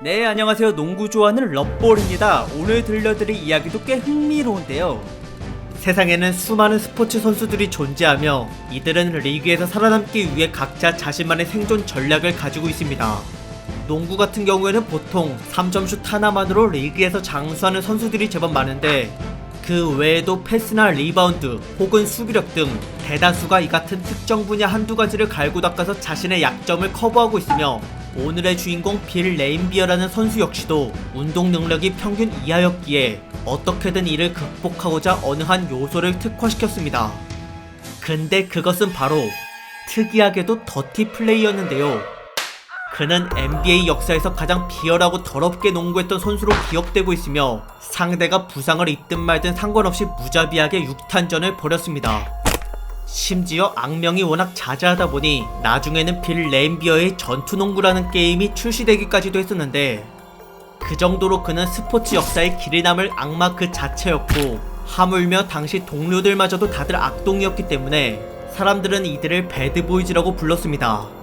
네, 안녕하세요. 농구 좋아하는 럽볼입니다. 오늘 들려드릴 이야기도 꽤 흥미로운데요. 세상에는 수많은 스포츠 선수들이 존재하며 이들은 리그에서 살아남기 위해 각자 자신만의 생존 전략을 가지고 있습니다. 농구 같은 경우에는 보통 3점슛 하나만으로 리그에서 장수하는 선수들이 제법 많은데 그 외에도 패스나 리바운드 혹은 수비력 등 대다수가 이 같은 특정 분야 한두 가지를 갈고 닦아서 자신의 약점을 커버하고 있으며 오늘의 주인공 빌 레인비어라는 선수 역시도 운동 능력이 평균 이하였기에 어떻게든 이를 극복하고자 어느 한 요소를 특화시켰습니다. 근데 그것은 바로 특이하게도 더티 플레이였는데요. 그는 NBA 역사에서 가장 비열하고 더럽게 농구했던 선수로 기억되고 있으며 상대가 부상을 입든 말든 상관없이 무자비하게 6탄전을 벌였습니다. 심지어 악명이 워낙 자자하다 보니 나중에는 빌 레인비어의 전투농구라는 게임이 출시되기까지도 했었는데 그 정도로 그는 스포츠 역사에 길이 남을 악마 그 자체였고 하물며 당시 동료들마저도 다들 악동이었기 때문에 사람들은 이들을 배드보이즈라고 불렀습니다.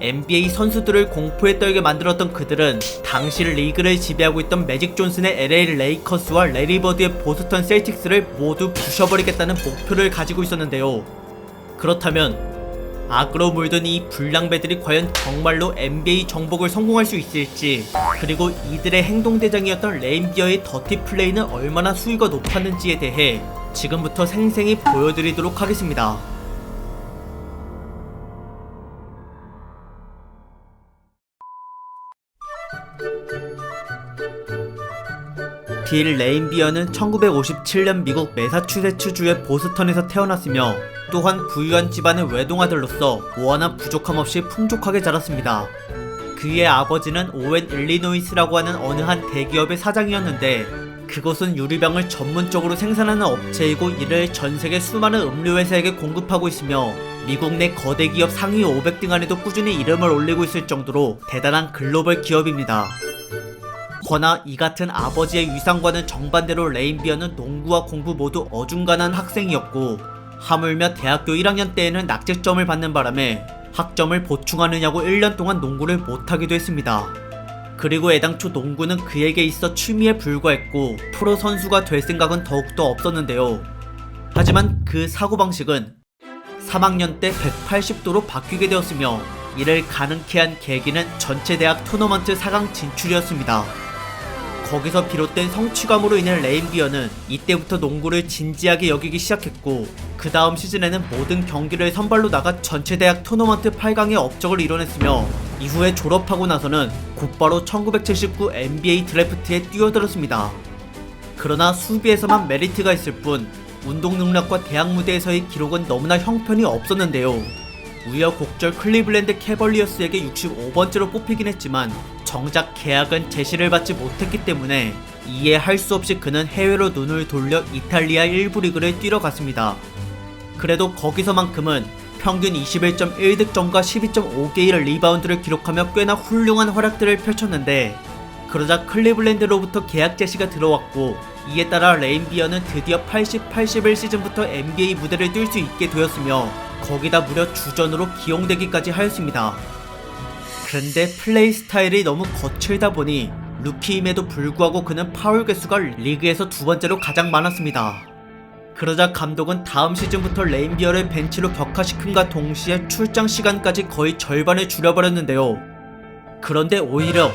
NBA 선수들을 공포에 떨게 만들었던 그들은 당시 리그를 지배하고 있던 매직 존슨의 LA 레이커스와 레리 버드의 보스턴 셀틱스를 모두 부셔버리겠다는 목표를 가지고 있었는데요. 그렇다면 악으로 물든 이 불량배들이 과연 정말로 NBA 정복을 성공할 수 있을지 그리고 이들의 행동대장이었던 레인비어의 더티 플레이는 얼마나 수위가 높았는지에 대해 지금부터 생생히 보여드리도록 하겠습니다. 빌 레인비어는 1957년 미국 매사추세츠주의 보스턴에서 태어났으며 또한 부유한 집안의 외동아들로서 워낙 부족함 없이 풍족하게 자랐습니다. 그의 아버지는 오웬 일리노이스라고 하는 어느 한 대기업의 사장이었는데 그곳은 유리병을 전문적으로 생산하는 업체이고 이를 전 세계 수많은 음료 회사에게 공급하고 있으며 미국 내 거대 기업 상위 500등 안에도 꾸준히 이름을 올리고 있을 정도로 대단한 글로벌 기업입니다. 허나 이 같은 아버지의 위상과는 정반대로 레인비어는 농구와 공부 모두 어중간한 학생이었고 하물며 대학교 1학년 때에는 낙제점을 받는 바람에 학점을 보충하느냐고 1년 동안 농구를 못하기도 했습니다. 그리고 애당초 농구는 그에게 있어 취미에 불과했고 프로 선수가 될 생각은 더욱더 없었는데요. 하지만 그 사고방식은 3학년 때 180도로 바뀌게 되었으며 이를 가능케 한 계기는 전체 대학 토너먼트 4강 진출이었습니다. 거기서 비롯된 성취감으로 인해 레인비어는 이때부터 농구를 진지하게 여기기 시작했고 그 다음 시즌에는 모든 경기를 선발로 나가 전체 대학 토너먼트 8강의 업적을 이뤄냈으며 이후에 졸업하고 나서는 곧바로 1979 NBA 드래프트에 뛰어들었습니다. 그러나 수비에서만 메리트가 있을 뿐 운동 능력과 대학 무대에서의 기록은 너무나 형편이 없었는데요. 우여곡절 클리블랜드 캐벌리어스에게 65번째로 뽑히긴 했지만 정작 계약은 제시를 받지 못했기 때문에 이해할 수 없이 그는 해외로 눈을 돌려 이탈리아 1부 리그를 뛰러 갔습니다. 그래도 거기서만큼은 평균 21.1득점과 12.5개의 리바운드를 기록하며 꽤나 훌륭한 활약들을 펼쳤는데 그러자 클리블랜드로부터 계약 제시가 들어왔고 이에 따라 레인비어는 드디어 80-81 시즌부터 NBA 무대를 뛸 수 있게 되었으며 거기다 무려 주전으로 기용되기까지 하였습니다. 그런데 플레이 스타일이 너무 거칠다 보니 루키임에도 불구하고 그는 파울 개수가 리그에서 두 번째로 가장 많았습니다. 그러자 감독은 다음 시즌부터 레인비어를 벤치로 격화시킴과 동시에 출장 시간까지 거의 절반을 줄여버렸는데요. 그런데 오히려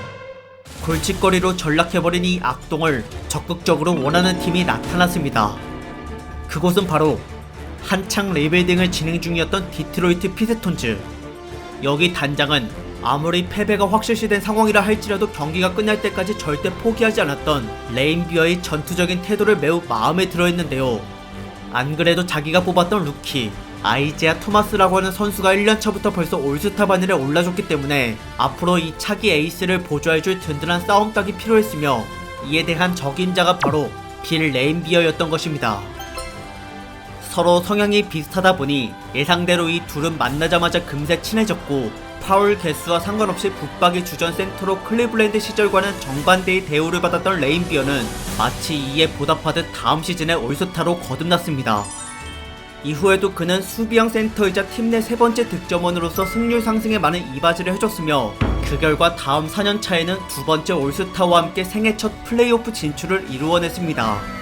골칫거리로 전락해버린 이 악동을 적극적으로 원하는 팀이 나타났습니다. 그곳은 바로 한창 리빌딩을 진행 중이었던 디트로이트 피스톤즈. 여기 단장은 아무리 패배가 확실시된 상황이라 할지라도 경기가 끝날 때까지 절대 포기하지 않았던 레인비어의 전투적인 태도를 매우 마음에 들어 했는데요. 안 그래도 자기가 뽑았던 루키 아이제아 토마스라고 하는 선수가 1년차부터 벌써 올스타 바늘에 올라줬기 때문에 앞으로 이 차기 에이스를 보조해줄 든든한 싸움닭이 필요했으며 이에 대한 적임자가 바로 빌 레인비어였던 것입니다. 서로 성향이 비슷하다 보니 예상대로 이 둘은 만나자마자 금세 친해졌고 파울 개수와 상관없이 붙박이 주전 센터로 클리블랜드 시절과는 정반대의 대우를 받았던 레인비어는 마치 이에 보답하듯 다음 시즌에 올스타로 거듭났습니다. 이후에도 그는 수비형 센터이자 팀 내 세 번째 득점원으로서 승률 상승에 많은 이바지를 해줬으며 그 결과 다음 4년 차에는 두 번째 올스타와 함께 생애 첫 플레이오프 진출을 이루어냈습니다.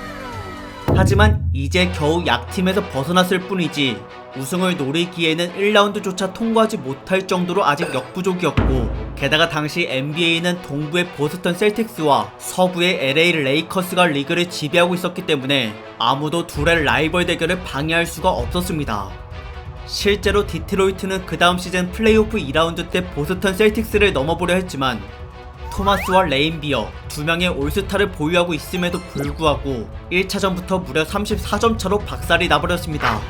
하지만 이제 겨우 약팀에서 벗어났을 뿐이지 우승을 노리기에는 1라운드조차 통과하지 못할 정도로 아직 역부족이었고 게다가 당시 NBA는 동부의 보스턴 셀틱스와 서부의 LA 레이커스가 리그를 지배하고 있었기 때문에 아무도 둘의 라이벌 대결을 방해할 수가 없었습니다. 실제로 디트로이트는 그 다음 시즌 플레이오프 2라운드 때 보스턴 셀틱스를 넘어보려 했지만 토마스와 레인비어 두 명의 올스타를 보유하고 있음에도 불구하고 1차전부터 무려 34점 차로 박살이 나버렸습니다.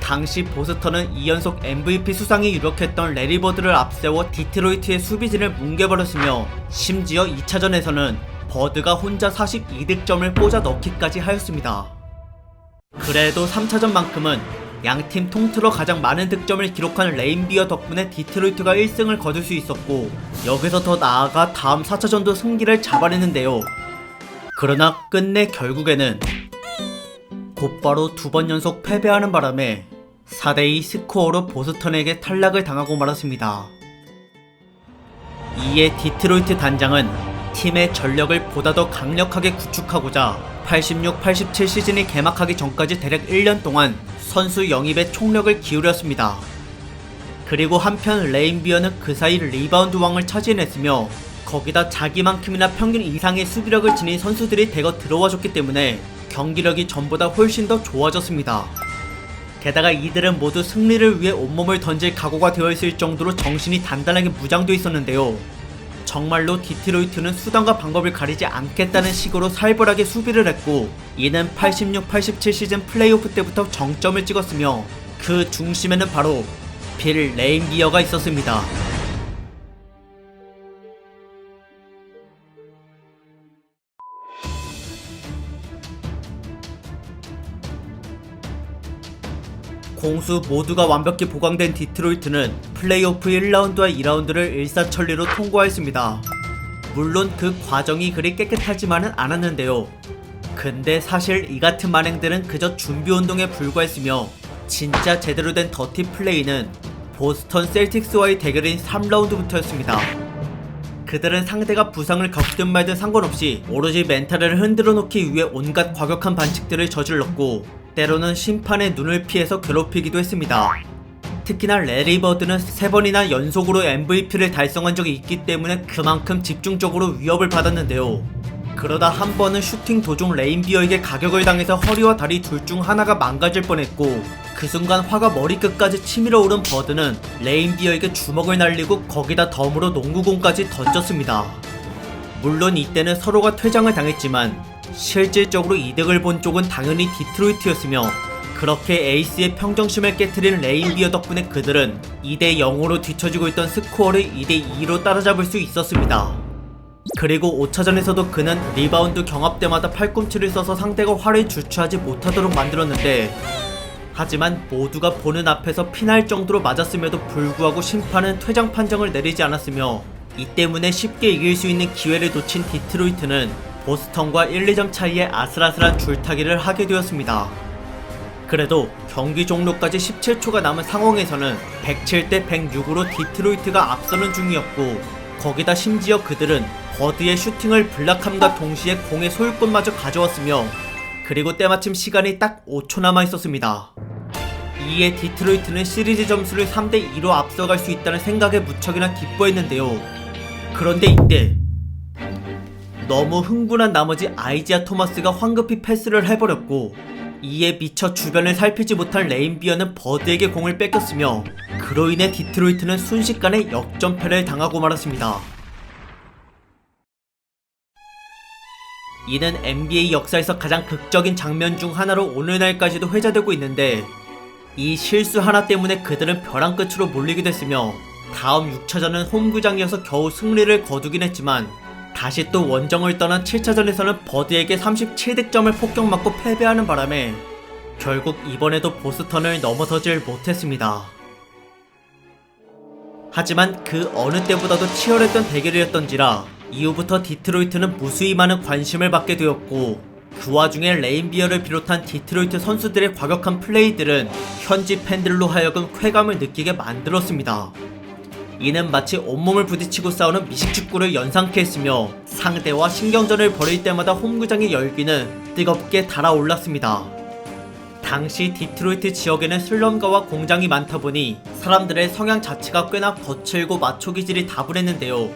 당시 보스턴은 2연속 MVP 수상이 유력했던 레리버드를 앞세워 디트로이트의 수비진을 뭉개버렸으며 심지어 2차전에서는 버드가 혼자 42득점을 꽂아 넣기까지 하였습니다. 그래도 3차전만큼은 양팀 통틀어 가장 많은 득점을 기록한 레인비어 덕분에 디트로이트가 1승을 거둘 수 있었고 여기서 더 나아가 다음 4차전도 승기를 잡아내는데요. 그러나 끝내 결국에는 곧바로 두 번 연속 패배하는 바람에 4대2 스코어로 보스턴에게 탈락을 당하고 말았습니다. 이에 디트로이트 단장은 팀의 전력을 보다 더 강력하게 구축하고자 86-87 시즌이 개막하기 전까지 대략 1년 동안 선수 영입에 총력을 기울였습니다. 그리고 한편 레인비어는 그 사이 리바운드 왕을 차지해냈으며 거기다 자기만큼이나 평균 이상의 수비력을 지닌 선수들이 대거 들어와줬기 때문에 경기력이 전보다 훨씬 더 좋아졌습니다. 게다가 이들은 모두 승리를 위해 온몸을 던질 각오가 되어 있을 정도로 정신이 단단하게 무장되어 있었는데요. 정말로 디트로이트는 수단과 방법을 가리지 않겠다는 식으로 살벌하게 수비를 했고 이는 86-87 시즌 플레이오프 때부터 정점을 찍었으며 그 중심에는 바로 빌 레인비어가 있었습니다. 공수 모두가 완벽히 보강된 디트로이트는 플레이오프 1라운드와 2라운드를 일사천리로 통과했습니다. 물론 그 과정이 그리 깨끗하지만은 않았는데요. 근데 사실 이 같은 만행들은 그저 준비 운동에 불과했으며 진짜 제대로 된 더티 플레이는 보스턴 셀틱스와의 대결인 3라운드부터였습니다. 그들은 상대가 부상을 겪든 말든 상관없이 오로지 멘탈을 흔들어 놓기 위해 온갖 과격한 반칙들을 저질렀고 때로는 심판의 눈을 피해서 괴롭히기도 했습니다. 특히나 레리 버드는 세 번이나 연속으로 MVP를 달성한 적이 있기 때문에 그만큼 집중적으로 위협을 받았는데요. 그러다 한 번은 슈팅 도중 레인비어에게 가격을 당해서 허리와 다리 둘 중 하나가 망가질 뻔했고 그 순간 화가 머리끝까지 치밀어 오른 버드는 레인비어에게 주먹을 날리고 거기다 덤으로 농구공까지 던졌습니다. 물론 이때는 서로가 퇴장을 당했지만 실질적으로 이득을 본 쪽은 당연히 디트로이트였으며 그렇게 에이스의 평정심을 깨트린 레인비어 덕분에 그들은 2대 0으로 뒤처지고 있던 스코어를 2대 2로 따라잡을 수 있었습니다. 그리고 5차전에서도 그는 리바운드 경합 때마다 팔꿈치를 써서 상대가 화를 주춤하지 못하도록 만들었는데 하지만 모두가 보는 앞에서 피날 정도로 맞았음에도 불구하고 심판은 퇴장 판정을 내리지 않았으며 이 때문에 쉽게 이길 수 있는 기회를 놓친 디트로이트는 보스턴과 1, 2점 차이의 아슬아슬한 줄타기를 하게 되었습니다. 그래도 경기 종료까지 17초가 남은 상황에서는 107대 106으로 디트로이트가 앞서는 중이었고 거기다 심지어 그들은 버드의 슈팅을 블락함과 동시에 공의 소유권마저 가져왔으며 그리고 때마침 시간이 딱 5초 남아 있었습니다. 이에 디트로이트는 시리즈 점수를 3대 2로 앞서갈 수 있다는 생각에 무척이나 기뻐했는데요. 그런데 이때 너무 흥분한 나머지 아이지아 토마스가 황급히 패스를 해버렸고 이에 미처 주변을 살피지 못한 레인비어는 버드에게 공을 뺏겼으며 그로 인해 디트로이트는 순식간에 역전패를 당하고 말았습니다. 이는 NBA 역사에서 가장 극적인 장면 중 하나로 오늘날까지도 회자되고 있는데 이 실수 하나 때문에 그들은 벼랑 끝으로 몰리게 됐으며 다음 6차전은 홈구장이어서 겨우 승리를 거두긴 했지만 다시 또 원정을 떠난 7차전에서는 버드에게 37득점을 폭격맞고 패배하는 바람에 결국 이번에도 보스턴을 넘어서질 못했습니다. 하지만 그 어느 때보다도 치열했던 대결이었던지라 이후부터 디트로이트는 무수히 많은 관심을 받게 되었고 그 와중에 레인비어를 비롯한 디트로이트 선수들의 과격한 플레이들은 현지 팬들로 하여금 쾌감을 느끼게 만들었습니다. 이는 마치 온몸을 부딪히고 싸우는 미식축구를 연상케 했으며 상대와 신경전을 벌일 때마다 홈구장의 열기는 뜨겁게 달아올랐습니다. 당시 디트로이트 지역에는 슬럼가와 공장이 많다 보니 사람들의 성향 자체가 꽤나 거칠고 마초 기질이 다분했는데요.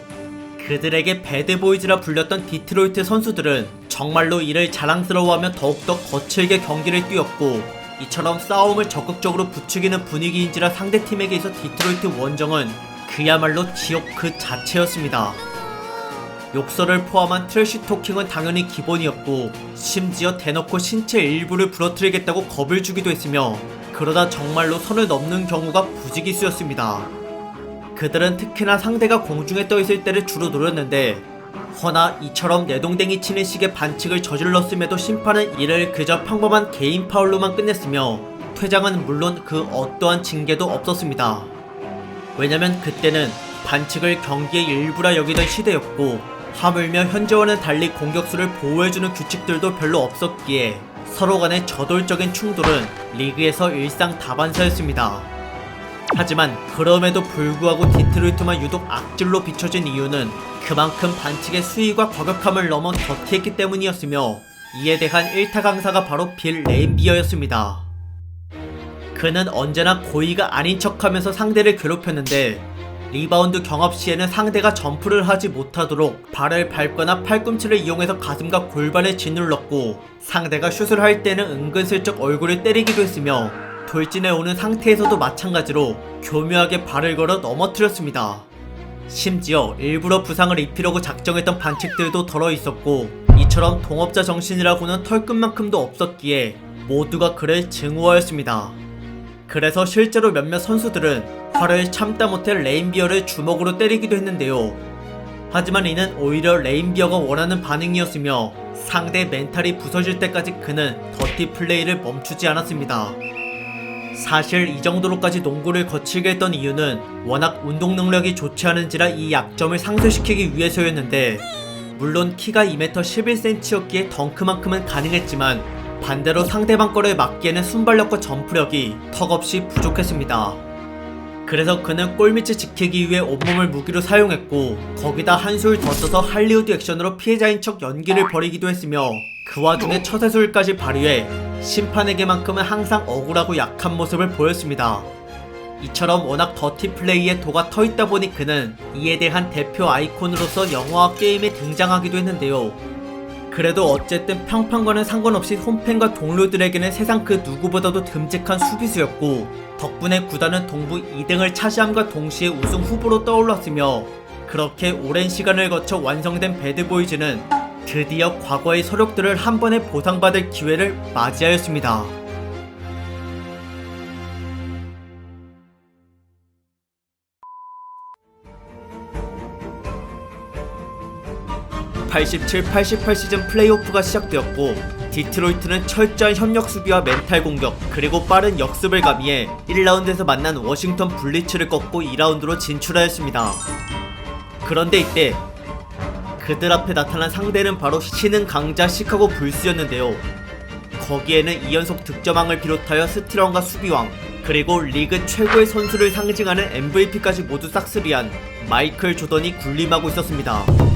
그들에게 배드보이즈라 불렸던 디트로이트 선수들은 정말로 이를 자랑스러워하며 더욱더 거칠게 경기를 뛰었고 이처럼 싸움을 적극적으로 부추기는 분위기인지라 상대팀에게 있어 디트로이트 원정은 그야말로 지옥 그 자체였습니다. 욕설을 포함한 트래시 토킹은 당연히 기본이었고 심지어 대놓고 신체 일부를 부러뜨리겠다고 겁을 주기도 했으며 그러다 정말로 선을 넘는 경우가 부지기수였습니다. 그들은 특히나 상대가 공중에 떠 있을 때를 주로 노렸는데 허나 이처럼 내동댕이 치는 식의 반칙을 저질렀음에도 심판은 이를 그저 평범한 개인 파울로만 끝냈으며 퇴장은 물론 그 어떠한 징계도 없었습니다. 왜냐면 그때는 반칙을 경기의 일부라 여기던 시대였고 하물며 현재와는 달리 공격수를 보호해주는 규칙들도 별로 없었기에 서로 간의 저돌적인 충돌은 리그에서 일상 다반사였습니다. 하지만 그럼에도 불구하고 디트로이트만 유독 악질로 비춰진 이유는 그만큼 반칙의 수위와 과격함을 넘어 더티했기 때문이었으며 이에 대한 일타 강사가 바로 빌 레인비어였습니다. 그는 언제나 고의가 아닌 척하면서 상대를 괴롭혔는데 리바운드 경합 시에는 상대가 점프를 하지 못하도록 발을 밟거나 팔꿈치를 이용해서 가슴과 골반을 짓눌렀고 상대가 슛을 할 때는 은근슬쩍 얼굴을 때리기도 했으며 돌진해 오는 상태에서도 마찬가지로 교묘하게 발을 걸어 넘어뜨렸습니다. 심지어 일부러 부상을 입히려고 작정했던 반칙들도 덜어 있었고 이처럼 동업자 정신이라고는 털끝만큼도 없었기에 모두가 그를 증오하였습니다. 그래서 실제로 몇몇 선수들은 화를 참다 못해 레인비어를 주먹으로 때리기도 했는데요. 하지만 이는 오히려 레인비어가 원하는 반응이었으며 상대 멘탈이 부서질 때까지 그는 더티 플레이를 멈추지 않았습니다. 사실 이 정도로까지 농구를 거칠게 했던 이유는 워낙 운동 능력이 좋지 않은지라 이 약점을 상쇄시키기 위해서였는데 물론 키가 2m 11cm였기에 덩크만큼은 가능했지만 반대로 상대방 거를 막기에는 순발력과 점프력이 턱없이 부족했습니다. 그래서 그는 골밑을 지키기 위해 온몸을 무기로 사용했고 거기다 한술 더 써서 할리우드 액션으로 피해자인 척 연기를 벌이기도 했으며 그 와중에 처세술까지 발휘해 심판에게만큼은 항상 억울하고 약한 모습을 보였습니다. 이처럼 워낙 더티 플레이에 도가 터있다 보니 그는 이에 대한 대표 아이콘으로서 영화와 게임에 등장하기도 했는데요. 그래도 어쨌든 평판과는 상관없이 홈팬과 동료들에게는 세상 그 누구보다도 듬직한 수비수였고 덕분에 구단은 동부 2등을 차지함과 동시에 우승 후보로 떠올랐으며 그렇게 오랜 시간을 거쳐 완성된 배드보이즈는 드디어 과거의 서력들을 한 번에 보상받을 기회를 맞이하였습니다. (87, 88) 시즌 플레이오프가 시작되었고 디트로이트는 철저한 협력 수비와 멘탈 공격 그리고 빠른 역습을 가미해 1라운드에서 만난 워싱턴 블리츠를 꺾고 2라운드로 진출하였습니다. 그런데 이때 그들 앞에 나타난 상대는 바로 신흥 강자 시카고 불스였는데요. 거기에는 2연속 득점왕을 비롯하여 스틸왕과 수비왕, 그리고 리그 최고의 선수를 상징하는 MVP까지 모두 싹쓸이한 마이클 조던이 군림하고 있었습니다.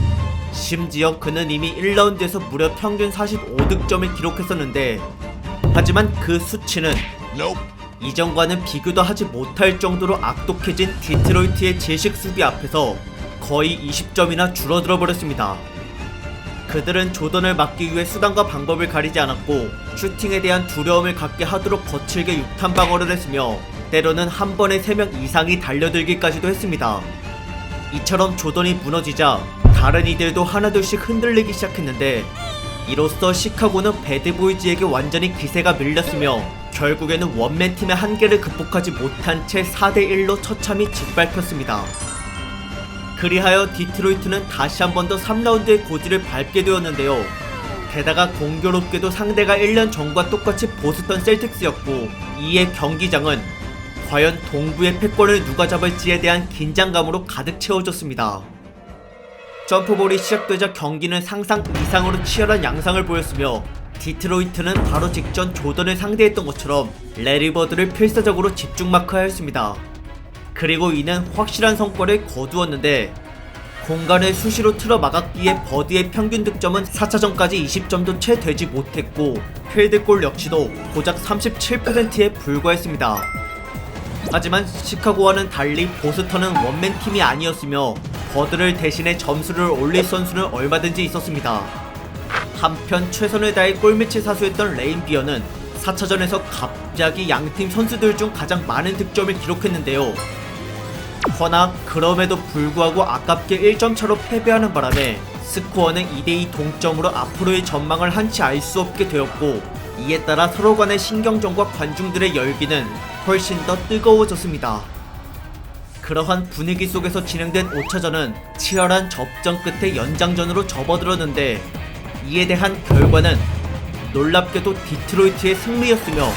심지어 그는 이미 1라운드에서 무려 평균 45득점을 기록했었는데, 하지만 그 수치는 이전과는 비교도 하지 못할 정도로 악독해진 디트로이트의 제식 수비 앞에서 거의 20점이나 줄어들어 버렸습니다. 그들은 조던을 막기 위해 수단과 방법을 가리지 않았고 슈팅에 대한 두려움을 갖게 하도록 거칠게 육탄 방어를 했으며 때로는 한 번에 3명 이상이 달려들기까지도 했습니다. 이처럼 조던이 무너지자 다른 이들도 하나둘씩 흔들리기 시작했는데 이로써 시카고는 배드보이즈에게 완전히 기세가 밀렸으며 결국에는 원맨 팀의 한계를 극복하지 못한 채 4대1로 처참히 짓밟혔습니다. 그리하여 디트로이트는 다시 한 번 더 3라운드의 고지를 밟게 되었는데요. 게다가 공교롭게도 상대가 1년 전과 똑같이 보스턴 셀틱스였고 이에 경기장은 과연 동부의 패권을 누가 잡을지에 대한 긴장감으로 가득 채워졌습니다. 점프볼이 시작되자 경기는 상상 이상으로 치열한 양상을 보였으며 디트로이트는 바로 직전 조던을 상대했던 것처럼 레리버드를 필사적으로 집중 마크하였습니다. 그리고 이는 확실한 성과를 거두었는데 공간을 수시로 틀어 막았기에 버드의 평균 득점은 4차전까지 20점도 채 되지 못했고 필드골 역시도 고작 37%에 불과했습니다. 하지만 시카고와는 달리 보스턴은 원맨 팀이 아니었으며 버드를 대신해 점수를 올릴 선수는 얼마든지 있었습니다. 한편 최선을 다해 골밑을 사수했던 레인비어는 4차전에서 갑자기 양팀 선수들 중 가장 많은 득점을 기록했는데요. 허나 그럼에도 불구하고 아깝게 1점 차로 패배하는 바람에 스코어는 2대2 동점으로 앞으로의 전망을 한치 알 수 없게 되었고 이에 따라 서로 간의 신경전과 관중들의 열기는 훨씬 더 뜨거워졌습니다. 그러한 분위기 속에서 진행된 5차전은 치열한 접전 끝에 연장전으로 접어들었는데 이에 대한 결과는 놀랍게도 디트로이트의 승리였으며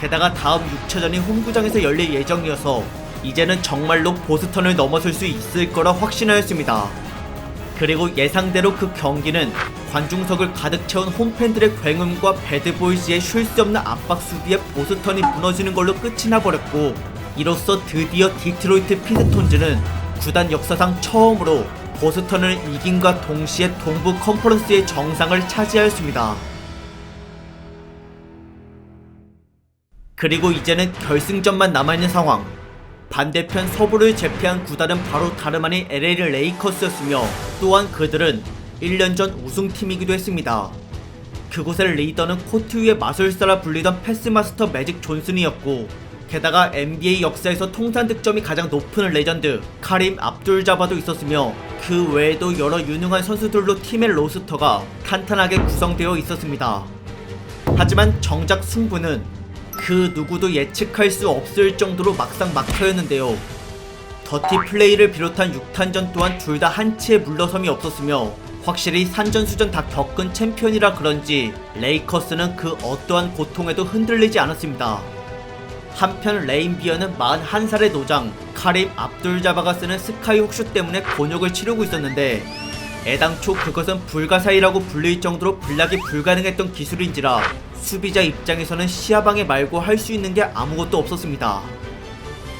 게다가 다음 6차전이 홈구장에서 열릴 예정이어서 이제는 정말로 보스턴을 넘어설 수 있을 거라 확신하였습니다. 그리고 예상대로 그 경기는 관중석을 가득 채운 홈팬들의 굉음과 배드보이즈의 쉴 수 없는 압박 수비에 보스턴이 무너지는 걸로 끝이 나버렸고 이로써 드디어 디트로이트 피스톤즈는 구단 역사상 처음으로 보스턴을 이긴과 동시에 동부 컨퍼런스의 정상을 차지하였습니다. 그리고 이제는 결승전만 남아있는 상황. 반대편 서부를 제패한 구단은 바로 다름 아닌 LA 레이커스였으며 또한 그들은 1년 전 우승팀이기도 했습니다. 그곳의 리더는 코트 위의 마술사라 불리던 패스마스터 매직 존슨이었고 게다가 NBA 역사에서 통산 득점이 가장 높은 레전드 카림 압둘 자바도 있었으며 그 외에도 여러 유능한 선수들로 팀의 로스터가 탄탄하게 구성되어 있었습니다. 하지만 정작 승부는 그 누구도 예측할 수 없을 정도로 막상 막혀였는데요. 더티 플레이를 비롯한 6탄전 또한 둘 다 한치의 물러섬이 없었으며 확실히 산전수전 다 겪은 챔피언이라 그런지 레이커스는 그 어떠한 고통에도 흔들리지 않았습니다. 한편 레인비어는 41살의 노장 카림 압둘자바가 쓰는 스카이 훅슛 때문에 곤욕을 치르고 있었는데 애당초 그것은 불가사의라고 불릴 정도로 블락이 불가능했던 기술인지라 수비자 입장에서는 시야방에 말고 할 수 있는 게 아무것도 없었습니다.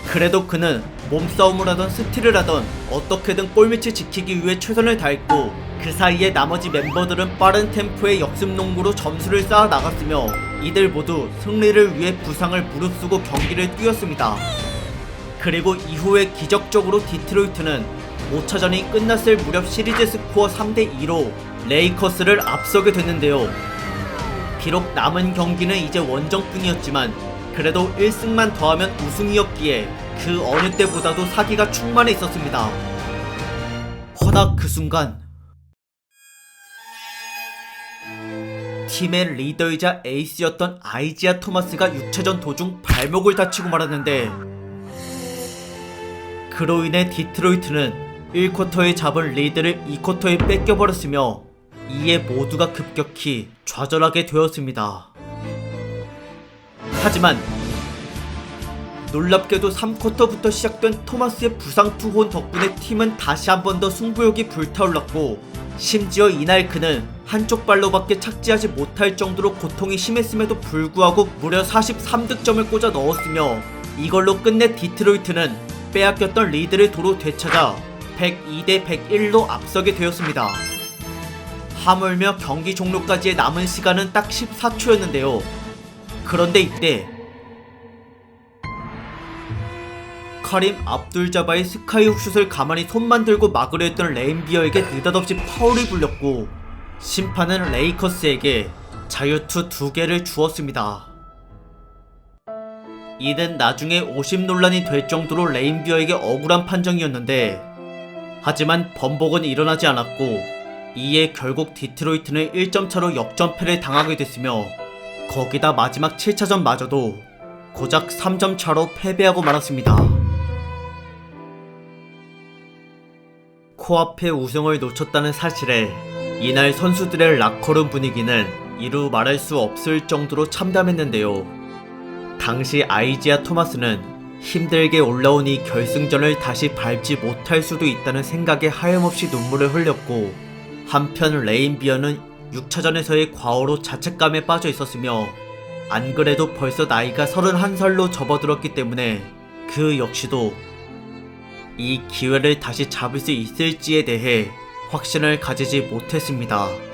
그래도 그는 몸싸움을 하던 스틸을 하던 어떻게든 골밑을 지키기 위해 최선을 다했고 그 사이에 나머지 멤버들은 빠른 템포의 역습 농구로 점수를 쌓아 나갔으며 이들 모두 승리를 위해 부상을 무릅쓰고 경기를 뛰었습니다. 그리고 이후에 기적적으로 디트로이트는 5차전이 끝났을 무렵 시리즈 스코어 3대2로 레이커스를 앞서게 됐는데요. 비록 남은 경기는 이제 원정뿐이었지만 그래도 1승만 더하면 우승이었기에 그 어느 때보다도 사기가 충만해 있었습니다. 허나 그 순간 팀의 리더이자 에이스였던 아이지아 토마스가 6차전 도중 발목을 다치고 말았는데 그로 인해 디트로이트는 1쿼터에 잡은 리드를 2쿼터에 뺏겨버렸으며 이에 모두가 급격히 좌절하게 되었습니다. 하지만 놀랍게도 3쿼터부터 시작된 토마스의 부상 투혼 덕분에 팀은 다시 한 번 더 승부욕이 불타올랐고 심지어 이날 그는 한쪽 발로밖에 착지하지 못할 정도로 고통이 심했음에도 불구하고 무려 43득점을 꽂아 넣었으며 이걸로 끝내 디트로이트는 빼앗겼던 리드를 도로 되찾아 102대 101로 앞서게 되었습니다. 하물며 경기 종료까지의 남은 시간은 딱 14초였는데요. 그런데 이때 카림 압둘자바의 스카이 훅슛을 가만히 손만 들고 막으려 했던 레인비어에게 느닷없이 파울이 불렸고 심판은 레이커스에게 자유투 두 개를 주었습니다. 이는 나중에 오심 논란이 될 정도로 레인비어에게 억울한 판정이었는데 하지만 번복은 일어나지 않았고 이에 결국 디트로이트는 1점 차로 역전패를 당하게 됐으며 거기다 마지막 7차전마저도 고작 3점 차로 패배하고 말았습니다. 코앞에 우승을 놓쳤다는 사실에 이날 선수들의 라커룸 분위기는 이루 말할 수 없을 정도로 참담했는데요. 당시 아이지아 토마스는 힘들게 올라온 이 결승전을 다시 밟지 못할 수도 있다는 생각에 하염없이 눈물을 흘렸고 한편 레인비어는 6차전에서의 과오로 자책감에 빠져 있었으며 안 그래도 벌써 나이가 31살로 접어들었기 때문에 그 역시도 이 기회를 다시 잡을 수 있을지에 대해 확신을 가지지 못했습니다.